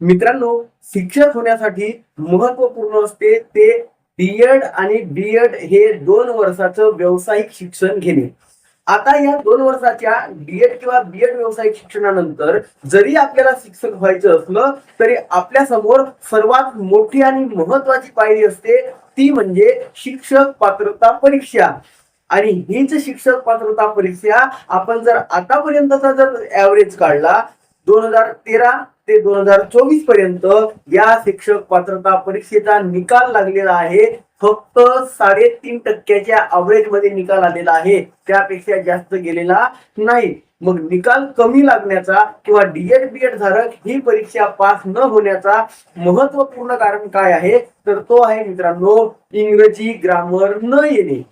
मित्रांनो शिक्षक होण्यासाठी महत्त्वपूर्ण असते ते डीएड आणि बीएड हे दोन वर्षाचं व्यावसायिक शिक्षण घेणे. आता या दोन वर्षाच्या डीएड किंवा बीएड व्यावसायिक शिक्षणानंतर जरी आपल्याला शिक्षक व्हायचं असलं तरी आपल्यासमोर सर्वात मोठी आणि महत्वाची पायरी असते ती म्हणजे शिक्षक पात्रता परीक्षा. आणि हीच शिक्षक पात्रता परीक्षा आपण जर आतापर्यंतचा जर ऍव्हरेज काढला दोन हजार तेरा ते दोन हजार चोवीसपर्यंत या शिक्षक पात्रता परीक्षेचा निकाल लागलेला आहे. फक्त साडेतीन टक्क्याच्या अवरेजमध्ये निकाल आलेला आहे. त्यापेक्षा जास्त गेलेला नाही. मग निकाल कमी लागण्याचा किंवा डीएड बीएड धारक ही परीक्षा पास न होण्याचा महत्त्वपूर्ण कारण काय आहे? तर तो आहे मित्रांनो इंग्रजी ग्रामर न येणे.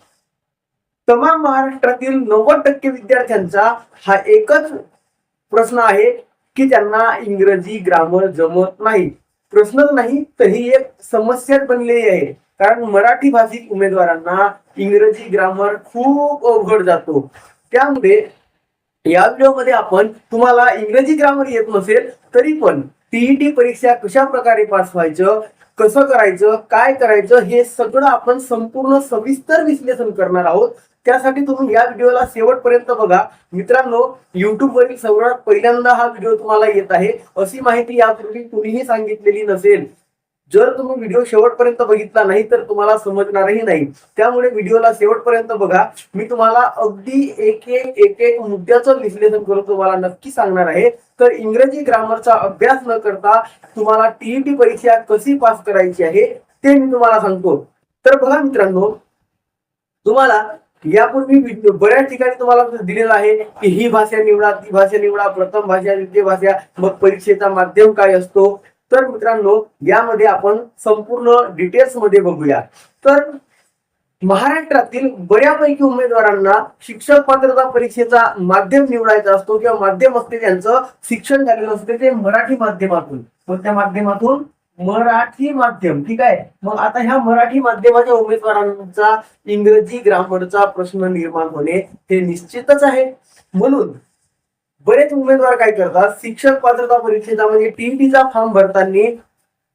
तमाम महाराष्ट्रातील नव्वद टक्के विद्यार्थ्यांचा हा एकच प्रश्न आहे. की त्यांना इंग्रजी ग्रामर जमत नाही. प्रश्नच नाही तर ही एक समस्याच बनलेली आहे. कारण मराठी भाषिक उमेदवारांना इंग्रजी ग्रामर खूप अवघड जातो. त्यामुळे या व्हिडिओमध्ये आपण तुम्हाला इंग्रजी ग्रामर येत नसेल तरी पण टीईटी परीक्षा कशा प्रकारे पास व्हायचं कसं करायचं काय करायचं हे सगळं आपण संपूर्ण सविस्तर विश्लेषण करणार आहोत. त्यासाठी तुम्ही या व्हिडिओला शेवटपर्यंत बघा. मित्रांनो युट्यूबवरील सर्वात पहिल्यांदा हा व्हिडिओ तुम्हाला येत आहे. अशी माहिती यापूर्वी कुणीही सांगितलेली नसेल. जर तुम्ही व्हिडिओ शेवटपर्यंत बघितला नाही तर तुम्हाला समजणारही नाही. त्यामुळे व्हिडिओला शेवटपर्यंत बघा. मी तुम्हाला अगदी एक एक एक एक मुद्द्याचं विश्लेषण करून तुम्हाला नक्की सांगणार आहे. तर इंग्रजी ग्रामरचा अभ्यास न करता तुम्हाला टीईटी परीक्षा कशी पास करायची आहे ते मी तुम्हाला सांगतो. तर बघा मित्रांनो तुम्हाला यापूर्वी बऱ्याच ठिकाणी तुम्हाला दिलेलं आहे की ही भाषा निवडा ती भाषा निवडा प्रथम भाषा द्वितीय भाषा मग परीक्षेचा माध्यम काय असतो? तर मित्रांनो यामध्ये आपण संपूर्ण डिटेल्समध्ये बघूया. तर महाराष्ट्रातील बऱ्यापैकी उमेदवारांना शिक्षक पात्रता परीक्षेचा माध्यम निवडायचा असतो किंवा माध्यम असते त्यांचं शिक्षण झालेलं असते ते मराठी माध्यमातून. कोणत्या त्या माध्यमातून? मराठी माध्यम. ठीक आहे? मग आता ह्या मराठी माध्यमाच्या उमेदवारांचा इंग्रजी ग्रामरचा प्रश्न निर्माण होणे हे निश्चितच आहे. म्हणून बरेच उमेदवार काय करतात? शिक्षक पात्रता परीक्षेचा म्हणजे टीईटीचा फॉर्म भरताना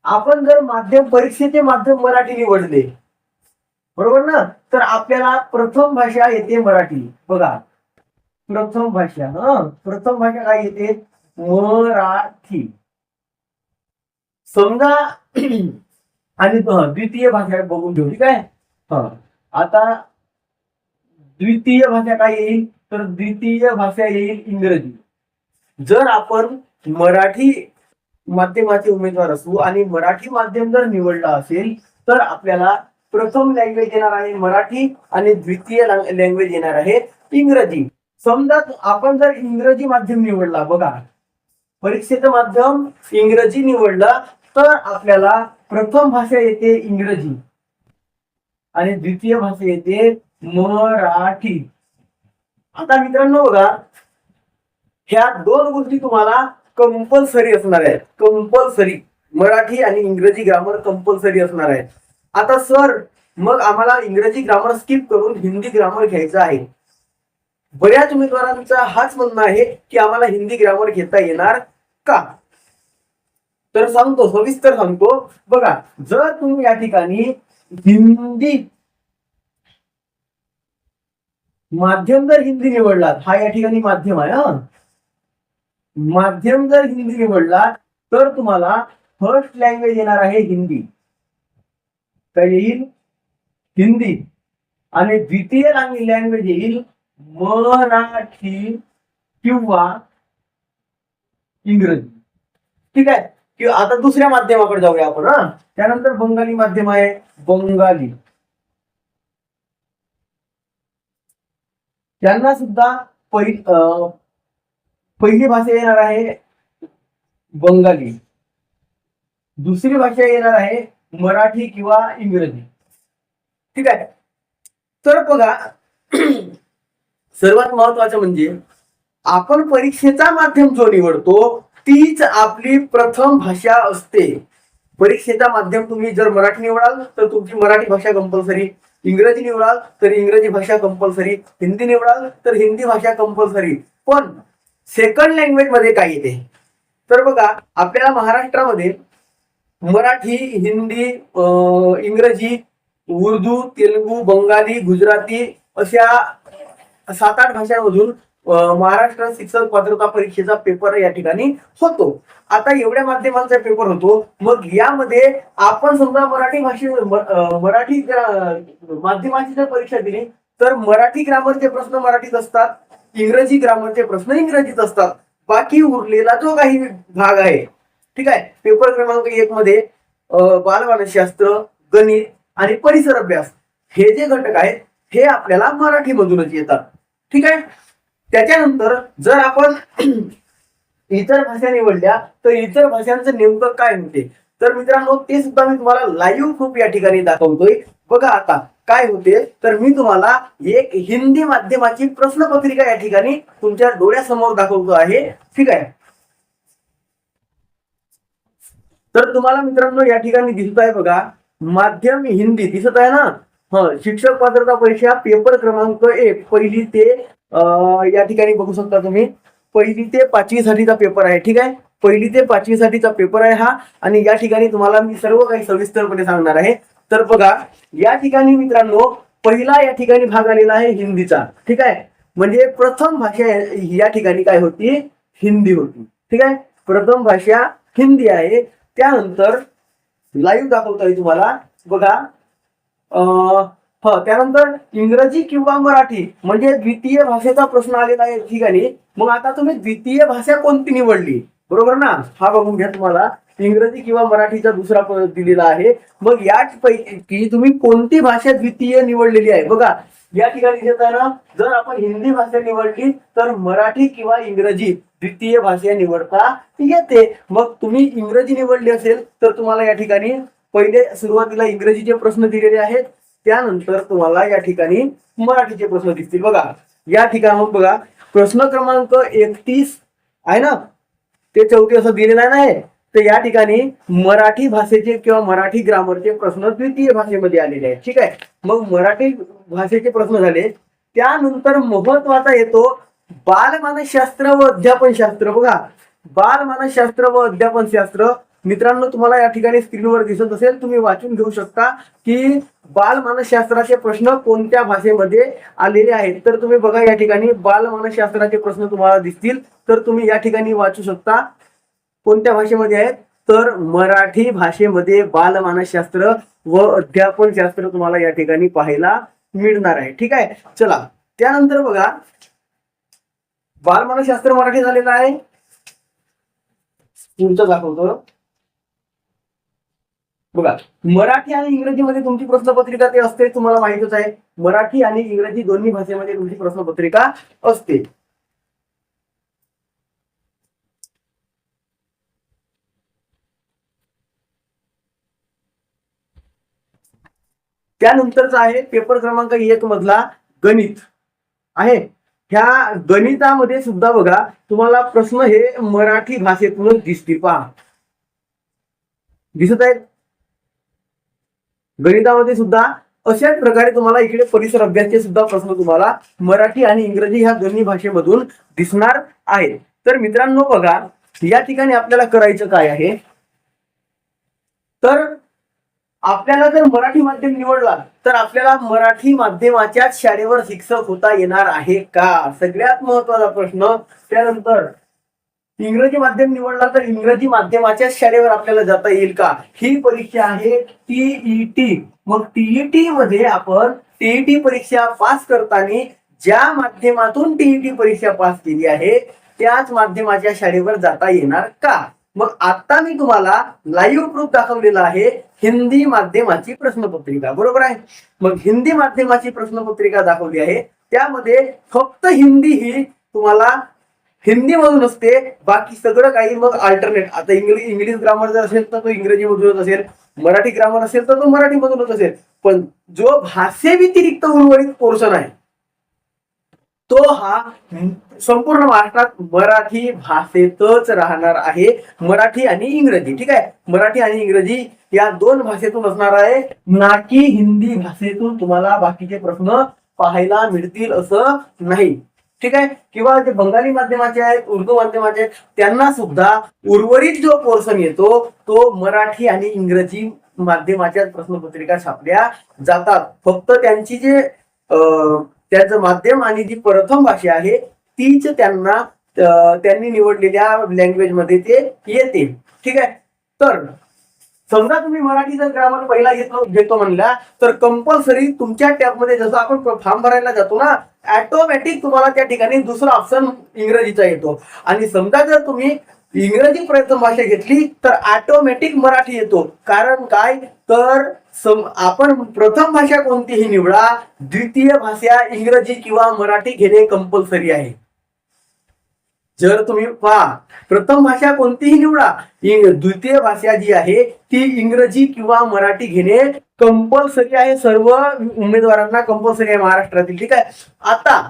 आपण जर माध्यम परीक्षेचे माध्यम मराठी निवडले बरोबर ना? तर आपल्याला प्रथम भाषा येते मराठी. बघा. प्रथम भाषा हा? प्रथम भाषा काय येते? मराठी. समजा आणि द्वितीय भाषा बघून घेऊ ठीक आहे? हा. आता द्वितीय भाषा काय येईल? तर द्वितीय भाषा येईल इंग्रजी. जर आपण मराठी माध्यमाचे उमेदवार असू आणि मराठी माध्यम जर निवडला असेल तर आपल्याला प्रथम लँग्वेज येणार आहे मराठी आणि द्वितीय लँग्वेज येणार आहे इंग्रजी. समजा आपण जर इंग्रजी माध्यम निवडला बघा. परीक्षेचं माध्यम इंग्रजी निवडलं तर आपल्याला प्रथम भाषा येते इंग्रजी. आणि द्वितीय भाषा येते मराठी. आता मित्रांनो बघा ह्या दोन गोष्टी तुम्हाला कंपल्सरी असणार आहेत. कंपल्सरी मराठी आणि इंग्रजी ग्रामर कंपल्सरी असणार आहे आता सर मग आम्हाला इंग्रजी ग्रामर स्किप करून हिंदी ग्रामर घ्यायचं आहे. बऱ्याच उमेदवारांचा हाच म्हणणं आहे की आम्हाला हिंदी ग्रामर घेता येणार का? तर सांगतो सविस्तर सांगतो. बघा जर तुम्ही या ठिकाणी हिंदी माध्यम जर हिंदी निवडलात हा या ठिकाणी माध्यम आहे हा. माध्यम जर हिंदी निवडला तर तुम्हाला फर्स्ट लँग्वेज येणार आहे हिंदी. तर येईल हिंदी. आणि द्वितीय लँग्वेज येईल मराठी किंवा इंग्रजी. ठीक आहे? किंवा आता दुसऱ्या माध्यमाकडे जाऊया आपण हा? त्यानंतर बंगाली माध्यम आहे बंगाली. त्यांना सुद्धा पहिली अं, पहिली भाषा येणार आहे बंगाली. दुसरी भाषा येणार आहे मराठी किंवा इंग्रजी. ठीक आहे? तर बघा सर्वात महत्वाचं म्हणजे आपण परीक्षेचा माध्यम जो निवडतो तीच आपली प्रथम भाषा असते. परीक्षेचा माध्यम तुम्ही जर मराठी निवडाल तर तुमची मराठी भाषा कंपल्सरी इंग्रजी निवडाल तर इंग्रजी भाषा कंपल्सरी हिंदी निवडाल तर हिंदी भाषा कंपल्सरी पण सेकंड लँग्वेजमध्ये काय येते? तर बघा आपल्याला महाराष्ट्रामध्ये मराठी हिंदी इंग्रजी उर्दू तेलुगू बंगाली गुजराती अशा सात आठ भाषांमधून महाराष्ट्र शिक्षक पात्रता परीक्षेचा पेपर या ठिकाणी होतो. आता एवढ्या माध्यमांचा पेपर होतो. मग यामध्ये आपण समजा मराठी भाषे मराठी माध्यमाची जर परीक्षा दिली तर मराठी ग्रामरचे प्रश्न मराठीत असतात इंग्रजी ग्रामरचे प्रश्न इंग्रजीत असतात. बाकी उरलेला जो काही भाग आहे ठीक आहे पेपर क्रमांक एक मध्ये अं, बालमानसशास्त्र गणित आणि परिसर अभ्यास हे जे घटक आहेत हे आपल्याला मराठीमधूनच येतात. ठीक आहे त्याच्यानंतर जर आपण इतर भाषा निवडल्या तर इतर भाषांचं नेमकं काय होते? तर मित्रांनो ते सुद्धा मी तुम्हाला लाईव्ह प्रूफ या ठिकाणी दाखवतोय. बघा आता काय होते? तर मी तुम्हाला एक हिंदी माध्यमाची प्रश्नपत्रिका या ठिकाणी तुमच्या डोळ्यासमोर दाखवतो आहे. ठीक आहे तर तुम्हाला मित्रांनो या ठिकाणी दिसत आहे बघा माध्यम हिंदी दिसत आहे ना? शिक्षक पात्रता परीक्षा पेपर क्रमांक एक पहिली ते या ठिकाणी बघू शकता तुम्ही. पहिली ते पाचवी साठीचा पेपर आहे ठीक आहे? पहिली ते पाचवी साठीचा पेपर आहे हा आणि या ठिकाणी तुम्हाला मी सर्व काही सविस्तरपणे सांगणार आहे. तर बघा या ठिकाणी मित्रांनो पहिला या ठिकाणी भाग आलेला आहे हिंदीचा ठीक आहे? म्हणजे प्रथम भाषा या ठिकाणी काय होती? हिंदी होती ठीक आहे? प्रथम भाषा हिंदी आहे. त्यानंतर लाईव्ह दाखवतोय तुम्हाला. बघा. अं, त्यानंतर इंग्रजी किंवा मराठी म्हणजे द्वितीय भाषेचा प्रश्न आलेला आहे या ठिकाणी. मग आता तुम्ही द्वितीय भाषा कोणती निवडली? बरोबर ना? हा बघून घ्या तुम्हाला. इंग्रजी किंवा मराठीचा दुसरा दिलेला आहे. मग याच पैकी तुम्ही कोणती भाषा द्वितीय निवडलेली आहे? बघा. या ठिकाणी घेताना जर आपण हिंदी भाषा निवडली तर मराठी किंवा इंग्रजी द्वितीय भाषा निवडता येते. मग तुम्ही इंग्रजी निवडली असेल तर तुम्हाला या ठिकाणी पहिले सुरुवातीला इंग्रजीचे प्रश्न दिलेले आहेत. त्यानंतर तुम्हाला या ठिकाणी मराठीचे प्रश्न दिसतील. बघा या ठिकाणी बघा प्रश्न क्रमांक एकतीस आहे ना? ते चौथी असं दिलेलं आहे. तर या ठिकाणी मराठी भाषेचे किंवा मराठी ग्रामरचे प्रश्न द्वितीय भाषेमध्ये आलेले आहेत. ठीक आहे? मग मराठी भाषेचे प्रश्न झाले. त्यानंतर महत्त्वाचा येतो बालमानसशास्त्र व अध्यापन शास्त्र बघा बालमानसशास्त्र व अध्यापन शास्त्र मित्रांनो तुम्हाला या ठिकाणी स्क्रीनवर दिसत असेल. तुम्ही वाचून घेऊ शकता की बालमानसशास्त्राचे प्रश्न कोणत्या भाषेमध्ये आलेले आहेत. तर तुम्ही बघा या ठिकाणी बालमानसशास्त्राचे प्रश्न तुम्हाला दिसतील. तर तुम्ही या ठिकाणी वाचू शकता. कोणत्या भाषेमध्ये आहेत? तर मराठी भाषेमध्ये बालमानसशास्त्र व अध्यापन शास्त्र तुम्हाला या ठिकाणी पाहायला मिळणार आहे. ठीक आहे? चला. त्यानंतर बघा. बालमानसशास्त्र मराठी झालेलं आहे. तुमचं दाखवतो. बघा. मराठी आणि इंग्रजीमध्ये तुमची प्रश्नपत्रिका ते असते तुम्हाला माहितच आहे. मराठी आणि इंग्रजी दोन्ही भाषेमध्ये तुमची प्रश्नपत्रिका असते. त्यानंतरचा आहे पेपर क्रमांक एक मधला गणित. आहे? ह्या गणितामध्ये सुद्धा बघा तुम्हाला प्रश्न हे मराठी भाषेतूनच दिसतील. पहा. दिसत आहेत? गणितामध्ये सुद्धा अशाच प्रकारे तुम्हाला इकडे परिसर अभ्यासचे सुद्धा प्रश्न तुम्हाला मराठी आणि इंग्रजी ह्या दोन्ही भाषेमधून दिसणार आहेत. तर मित्रांनो बघा या ठिकाणी आपल्याला करायचं काय आहे? तर आपल्याला जर मराठी माध्यम निवडला तर आपल्याला मराठी माध्यमाच्याच शाळेवर शिक्षक होता येणार आहे का? सगळ्यात महत्त्वाचा प्रश्न. त्यानंतर इंग्रजी माध्यम निवडला तर इंग्रजी माध्यमाच्याच शाळेवर आपल्याला जाता येईल का? ही परीक्षा आहे टीईटी मग टीईटी मध्ये आपण टीईटी परीक्षा पास करताना ज्या माध्यमातून टीईटी परीक्षा पास केली आहे त्याच माध्यमाच्या शाळेवर जाता येणार का? मग आता मी तुम्हाला लाईव्ह प्रूफ दाखवलेला आहे हिंदी माध्यमाची प्रश्नपत्रिका. बरोबर आहे? मग हिंदी माध्यमाची प्रश्नपत्रिका दाखवली आहे. त्यामध्ये फक्त हिंदी ही तुम्हाला हिंदी मधून असते. बाकी सगळं काही मग अल्टरनेट आता इंग्लिश इंग्लिश ग्रामर जर असेल तर तो इंग्रजी मधूनच असेल. मराठी ग्रामर असेल तर तो मराठी मधूनच असेल. पण जो भाषे व्यतिरिक्त उर्वरित पोर्शन आहे तो हा संपूर्ण महाराष्ट्रात मराठी भाषेतच राहणार आहे. मराठी आणि इंग्रजी ठीक आहे? मराठी आणि इंग्रजी या दोन भाषेतून असणार आहे. ना की हिंदी भाषेतून तुम्हाला बाकीचे प्रश्न पाहायला मिळतील असं नाही. ठीक आहे? किंवा जे बंगाली माध्यमाचे आहेत उर्दू माध्यमाचे आहेत त्यांना सुद्धा उर्वरित जो पोर्शन येतो तो मराठी आणि इंग्रजी माध्यमाच्या प्रश्नपत्रिका छापल्या जातात. फक्त त्यांची जे अं, त्याचं माध्यम आणि जी प्रथम भाषा आहे तीच त्यांना त्यांनी निवडलेल्या लँग्वेजमध्ये ते येते. ठीक आहे? तर समजा तुम्ही मराठी जर ग्रामर पहिला घेतो घेतो म्हणला तर कंपल्सरी तुमच्या टॅबमध्ये जसं आपण फॉर्म भरायला जातो ना ऍटोमॅटिक तुम्हाला त्या ठिकाणी दुसरा ऑप्शन इंग्रजीचा येतो. आणि समजा जर तुम्ही इंग्रजी प्रथम भाषा घेतली तर ऑटोमॅटिक मराठी येतो. कारण काय? तर आपण प्रथम भाषा कोणतीही निवडा द्वितीय भाषा इंग्रजी किंवा मराठी घेणे कंपल्सरी आहे. जर तुम्ही पहा प्रथम भाषा कोणतीही निवडा द्वितीय भाषा जी आहे ती इंग्रजी किंवा मराठी घेणे कंपल्सरी आहे. सर्व उमेदवारांना कंपल्सरी आहे महाराष्ट्रातील ठीक आहे? आता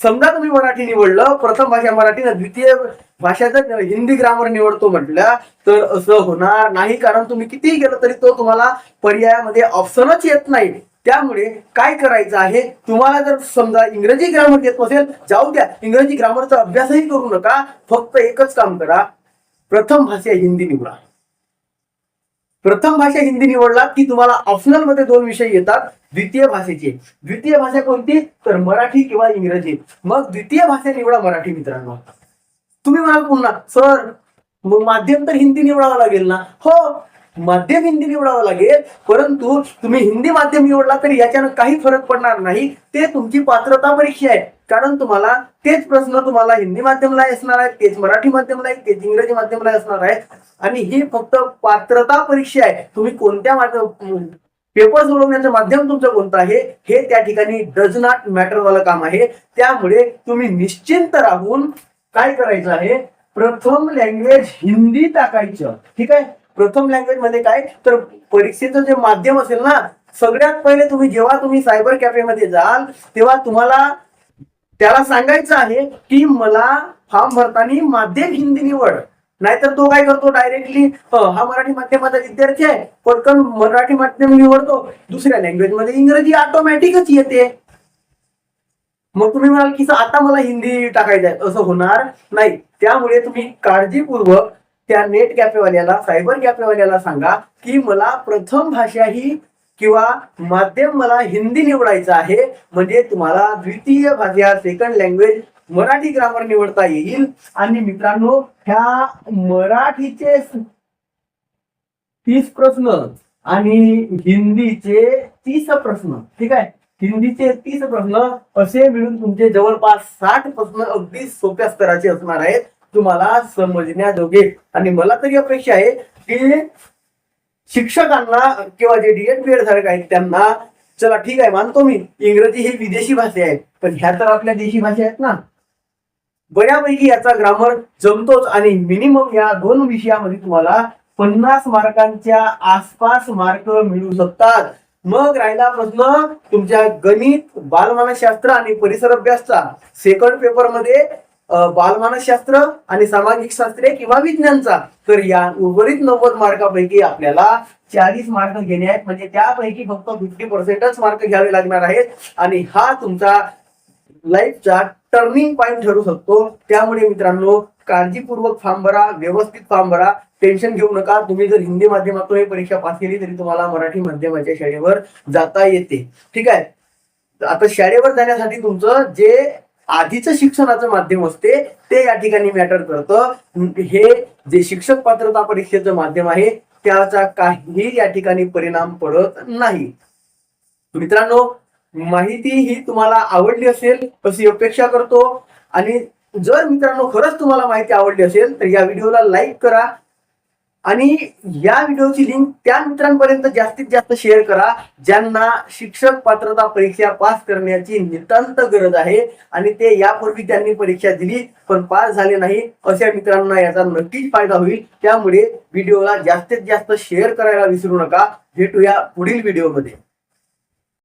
समजा तुम्ही मराठी निवडलं प्रथम भाषा मराठी ना द्वितीय भाषा जर हिंदी ग्रामर निवडतो म्हटलं तर असं होणार नाही कारण तुम्ही कितीही गेलं तरी तो तुम्हाला पर्यायामध्ये ऑप्शनच येत नाही. त्यामुळे काय करायचं आहे? तुम्हाला जर समजा इंग्रजी ग्रामर येत नसेल जाऊ द्या इंग्रजी ग्रामरचा अभ्यासही करू नका फक्त एकच काम करा प्रथम भाषा हिंदी निवडा. प्रथम भाषा हिंदी निवडला की तुम्हाला ऑप्शनलमध्ये दोन विषय येतात द्वितीय भाषेचे. द्वितीय भाषा कोणती? तर मराठी किंवा इंग्रजी. मग द्वितीय भाषा निवडा मराठी मित्रांनो. तुम्ही म्हणाल पुन्हा सर मग माध्यम तर हिंदी निवडावं लागेल ना? हो माध्यम हिंदी निवडावं लागेल परंतु तुम्ही हिंदी माध्यम निवडला तरी याच्यानं काही फरक पडणार नाही. ते तुमची पात्रता परीक्षा आहे. कारण तुम्हाला तेच प्रश्न तुम्हाला हिंदी माध्यमला असणार आहेत तेच मराठी माध्यमला आहेत तेच इंग्रजी माध्यमला असणार आहेत. आणि ही फक्त पात्रता परीक्षा आहे. तुम्ही कोणत्या माध्यम पेपर सोडवण्याचं माध्यम तुमचं कोणतं आहे हे त्या ठिकाणी डज नॉट मॅटरवालं काम आहे. त्यामुळे तुम्ही निश्चिंत राहून काय करायचं आहे? प्रथम लँग्वेज हिंदी टाकायचं. ठीक आहे? प्रथम लँग्वेजमध्ये काय? तर परीक्षेचं जे माध्यम असेल ना सगळ्यात पहिले तुम्ही जेव्हा तुम्ही सायबर कॅफेमध्ये जाल तेव्हा तुम्हाला त्याला सांगायचं आहे की मला फॉर्म भरताना माध्यम हिंदी निवड. नाहीतर तो काय करतो डायरेक्टली हा मराठी माध्यमाचा विद्यार्थी आहे पटकन मराठी माध्यम निवडतो. दुसऱ्या लँग्वेजमध्ये इंग्रजी ऑटोमॅटिकच येते. मग तुम्ही म्हणाल की आता मला हिंदी टाकायचं आहे असं होणार नाही. त्यामुळे तुम्ही काळजीपूर्वक त्या नेट कॅफेवाल्याला सायबर कॅफेवाल्याला सांगा की मला प्रथम भाषा ही किंवा माध्यम मला हिंदी निवडायचं आहे. म्हणजे तुम्हाला द्वितीय भाषा सेकंड लँग्वेज मराठी ग्रामर निवडता येईल. आणि मित्रांनो ह्या मराठीचे तीस प्रश्न आणि हिंदीचे तीस प्रश्न ठीक आहे? हिंदीचे तीस प्रश्न असे मिळून तुमचे जवळपास साठ प्रश्न अगदी सोप्या स्तराचे असणार आहेत. तुम्हाला समजण्याजोगे. आणि मला तरी अपेक्षा आहे की शिक्षकांना किंवा जे डीएड बीएड सारखे आहेत त्यांना चला ठीक आहे मानतो मी इंग्रजी ही विदेशी भाषा आहे पण ह्या तर आपल्या देशी भाषा आहेत ना. बऱ्यापैकी याचा ग्रामर जमतोच आणि मिनिमम या दोन विषयामध्ये तुम्हाला पन्नास मार्कांच्या आसपास मार्क मिळू शकतात. मग राहिला प्रश्न तुमच्या गणित बालमानसशास्त्र आणि परिसर अभ्यासचा. सेकंड पेपरमध्ये बालमानसशास्त्र आणि सामाजिक शास्त्रे किंवा विज्ञानचा तर या उर्वरित नव्वद मार्कापैकी आपल्याला चाळीस मार्क घेणे आहेत. म्हणजे त्यापैकी फक्त फिफ्टी पर्सेंटच मार्क घ्यावे लागणार आहेत. आणि हा तुमचा लाईफचा टर्निंग पॉईंट ठरू शकतो. त्यामुळे मित्रांनो काळजीपूर्वक फॉर्म भरा व्यवस्थित फॉर्म भरा. टेन्शन घेऊ नका. तुम्ही जर हिंदी माध्यमातून ही परीक्षा पास केली तरी तुम्हाला मराठी माध्यमाच्या शाळेवर जाता येते. ठीक आहे? आता शाळेवर जाण्यासाठी तुमचं जे आधीचं शिक्षणाचं माध्यम असते ते या ठिकाणी मॅटर करतं. हे जे शिक्षक पात्रता परीक्षेचं माध्यम आहे त्याचा काहीही या ठिकाणी परिणाम पडत नाही. मित्रांनो माहिती ही तुम्हाला आवडली असेल अशी अपेक्षा करतो. आणि जर मित्रांनो खरंच तुम्हाला माहिती आवडली असेल तर या व्हिडिओला लाईक करा. आणि या व्हिडिओची लिंक त्या मित्रांपर्यंत जास्तीत जास्त शेअर करा ज्यांना शिक्षक पात्रता परीक्षा पास करण्याची नितांत गरज आहे. आणि ते यापूर्वी त्यांनी परीक्षा दिली पण पास झाले नाही. अशा मित्रांना याचा नक्कीच फायदा होईल. त्यामुळे व्हिडिओला जास्तीत जास्त शेअर करायला विसरू नका. भेटूया पुढील व्हिडिओमध्ये